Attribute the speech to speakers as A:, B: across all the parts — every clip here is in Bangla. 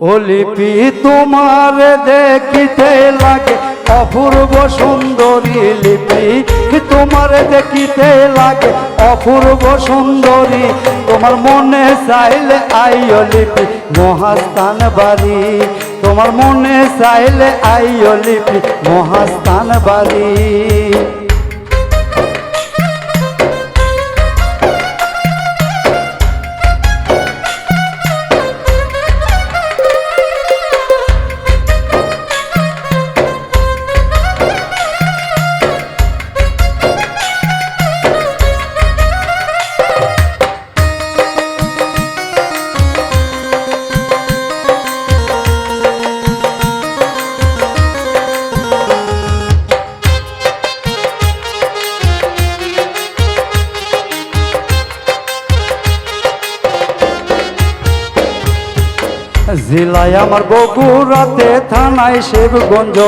A: ও লিপি তোমার দেখিতে লাগে, অপূর্ব সুন্দরী লিপি তোমার দেখিতে লাগে, অপূর্ব সুন্দরী। তোমার মনে চাইলে আইও লিপি, মহাস্থান বাড়ি। তোমার মনে চাইলে আইও লিপি, মহাস্থান বাড়ি। জেলায় আমার বগুড়াতে থানায় শিবগঞ্জ।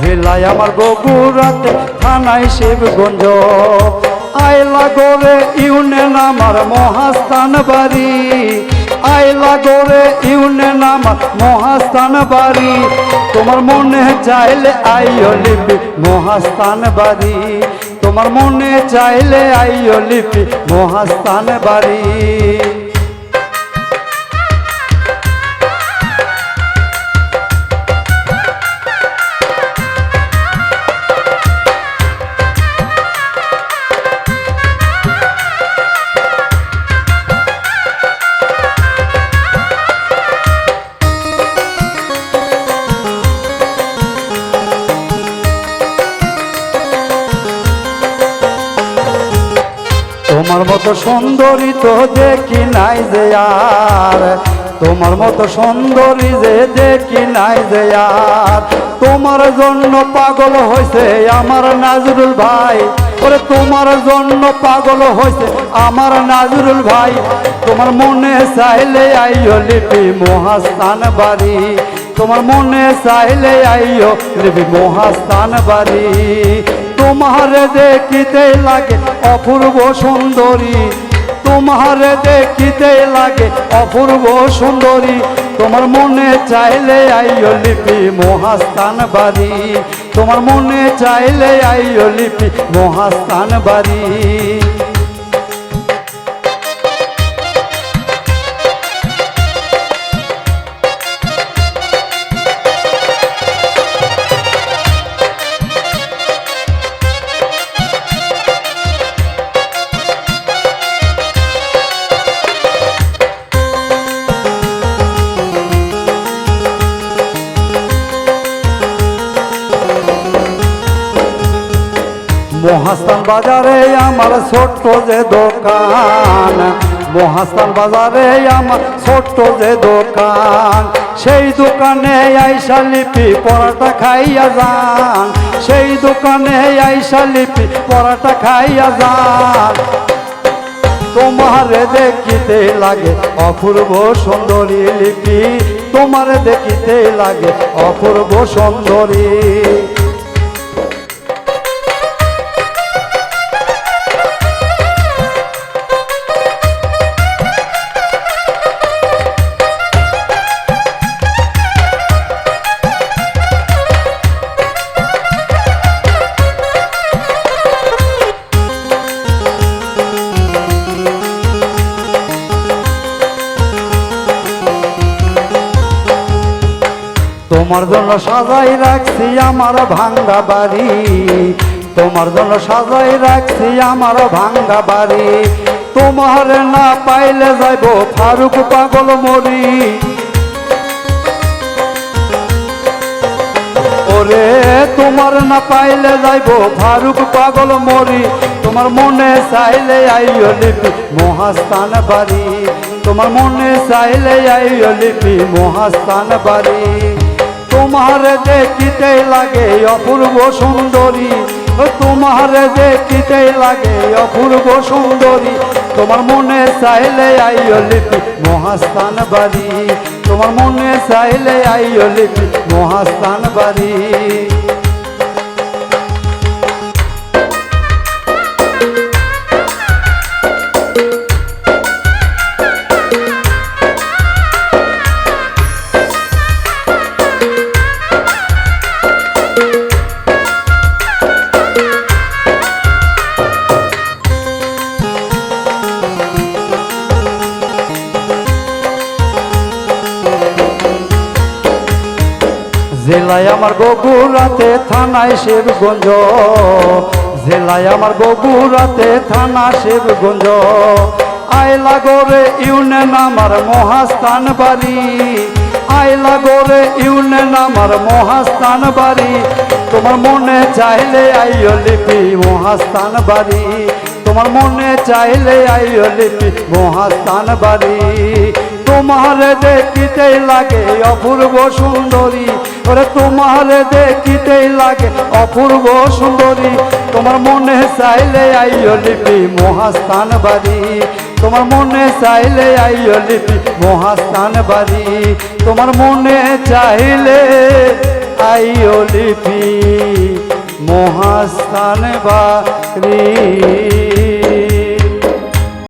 A: জেলায় আমার বগুড়াতে থানায় শিবগঞ্জ। আইলা গোরে ইউনিয়ন আমার মহাস্থান বাড়ি। আইলা গোরে ইউনিয়ন আমার মহাস্থান বাড়ি। তোমার মনে চাইলে আইও লিপি মহাস্থান বাড়ি। তোমার মনে চাইলে আইও লিপি মহাস্থান বাড়ি। মতো সুন্দরী তো দেখি নাই যে আর। তোমার মতো সুন্দরী যে দেখি নাই যে আর। তোমার জন্য পাগল হয়েছে আমার নাজরুল ভাই। ওরে, তোমার জন্য পাগল হয়েছে আমার নাজরুল ভাই। তোমার মনে চাইলে আইও লিপি মহাস্থান বাড়ি। তোমার মনে চাইলে আইও লিপি মহাস্থান বাড়ি। তোমার দেখিতে লাগে অপূর্ব সুন্দরী। তোমার দেখিতে লাগে অপূর্ব সুন্দরী। তোমার মনে চাইলে আইও লিপি মহাস্থান বাড়ি। তোমার মনে চাইলে আইও লিপি মহাস্থান বাড়ি। মহাস্থান বাজারে আমার ছোট্ট যে দোকান। মহাস্থান বাজারে আমার ছোট্ট যে দোকান। সেই দোকানে আইসা লিপি পরাটা খাইয়া যান। সেই দোকানে আইসা লিপি পরাটা খাইয়া যান। তোমার দেখিতে লাগে অপূর্ব সুন্দরী লিপি। তোমার দেখিতে লাগে অপূর্ব সুন্দরী। তোমার জন্য সাজাই রাখছি আমার ভাঙ্গা বাড়ি। তোমার জন্য সাজাই রাখছি আমার ভাঙ্গা বাড়ি। তোমার না পাইলে যাইব ফারুক পাগল মরি। ওরে, তোমার না পাইলে যাইব ফারুক পাগল মরি। তোমার মনে চাইলে আইও লিপি, মহাস্থান বাড়ি। তোমার মনে চাইলে আইও লিপি, মহাস্থান বাড়ি। তোমার দেখিতে লাগে অপূর্ব সুন্দরী। তোমার দেখিতে লাগে অপূর্ব সুন্দরী। তোমার মনে চাইলে আইও লিপি, মহাস্থান বাড়ি। তোমার মনে চাইলে আইও লিপি, মহাস্থান বাড়ি। জেলায় আমার বগুড়াতে থানায় শিবগঞ্জ। জেলায় আমার বগুড়াতে থানা শিবগঞ্জ। আইলা গোরে ইউনিয়ন আমার মহাস্থান বাড়ি। আইলা গোরে ইউনিয়ন আমার মহাস্থান বাড়ি। তোমার মনে চাইলে আইও লিপি মহাস্থান বাড়ি। তোমার মনে চাইলে আইও লিপি মহাস্থান বাড়ি। তোমার দেখিতেই লাগে অপূর্ব সুন্দরী। ওরে তোমার দেখিতেই লাগে অপূর্ব সুন্দরী। তোমার মনে চাইলে আইও লিপি, মহাস্থান বাড়ি। তোমার মনে চাইলে আইও লিপি, মহাস্থান বাড়ি। তোমার মনে চাইলে আইও লিপি, মহাস্থান বাড়ি।